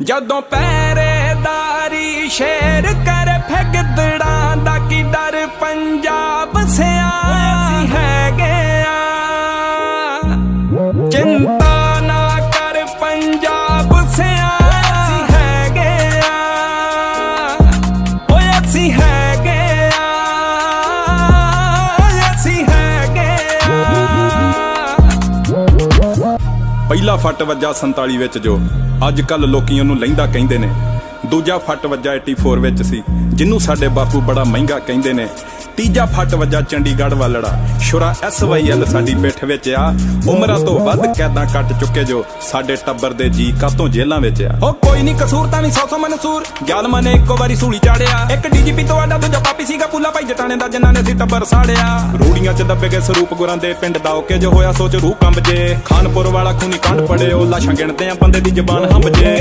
ਜਦੋਂ ਪਹਿਰੇਦਾਰੀ ਸ਼ੇਰ ਕਰ ਫਗਦੜਾਂ ਦਾ ਕੀ ਡਰ ਪੰਜਾਬ ਸਿਆ ਅਸੀਂ ਹੈਗੇ ਆ। ਚਿੰਤਾ ਨਾ ਕਰ ਪੰਜਾਬ ਸਿਆ ਅਸੀਂ ਹੈਗੇ ਆ। ਓਏ ਅਸੀਂ ਹੈਗੇ ਪਹਿਲਾ ਫੱਟ ਵੱਜਾ 47 ਵਿੱਚ ਜੋ ਅੱਜ ਕੱਲ ਲੋਕੀ ਉਹਨੂੰ ਲਹਿੰਦਾ ਕਹਿੰਦੇ ਨੇ। ਦੂਜਾ ਫੱਟ ਵੱਜਾ 84 ਵਿੱਚ ਸੀ ਜਿਹਨੂੰ ਸਾਡੇ ਬਾਪੂ ਬੜਾ ਮਹਿੰਗਾ ਕਹਿੰਦੇ ਨੇ। ਤੀਜਾ ਫੱਟ ਵੱਜਾ ਚੰਡੀਗੜ੍ਹ ਵਾਲੜਾ। ਸ਼ੁਰਾ ਐਸਵਾਈਐਲ ਸਾਡੀ ਪਿੱਠ ਵਿੱਚ ਆ। ਉਮਰਾਂ ਤੋਂ ਵੱਧ ਕੈਦਾਂ ਕੱਟ ਚੁੱਕੇ ਜੋ ਸਾਡੇ ਟੱਬਰ ਦੇ ਜੀ ਕਾਤੋਂ ਜੇਲ੍ਹਾਂ ਵਿੱਚ ਆ। ਹੋ ਕੋਈ ਨਹੀਂ ਕਸੂਰ ਤਾਂ ਨਹੀਂ ਸੌ ਸੌ ਮਨਸੂਰ। ਜ਼ਾਲਮਾਂ ਨੇ ਇੱਕੋ ਵਾਰੀ ਸੂਲੀ ਚਾੜਿਆ। ਇੱਕ ਡੀਜੀਪੀ ਤੋਂ ਆਡਾ ਦੂਜਾ ਪਾਪੀ ਸੀਗਾ ਪੁੱਲਾ ਭਾਈ ਜਟਾਣੇ ਦਾ ਜਿਨ੍ਹਾਂ ਨੇ ਸੀ ਟੱਬਰ ਸਾੜਿਆ। ਰੂੜੀਆਂ 'ਚ ਦੱਬੇ ਗਏ ਸਰੂਪ ਗੁਰਾਂ ਦੇ ਪਿੰਡ ਦਾ ਓਕੇ ਜੋ ਹੋਇਆ ਸੋਚ ਰੂਹ ਕੰਬ ਜੇ। ਖਾਨਪੁਰ ਵਾਲਾ ਖੂਨੀ ਕੰਡ ਪੜੇ ਉਹ ਲਾਸ਼ਾਂ ਗਿਣਦੇ ਆ ਬੰਦੇ ਦੀ ਜ਼ਬਾਨ ਹੰਬ ਜੇ।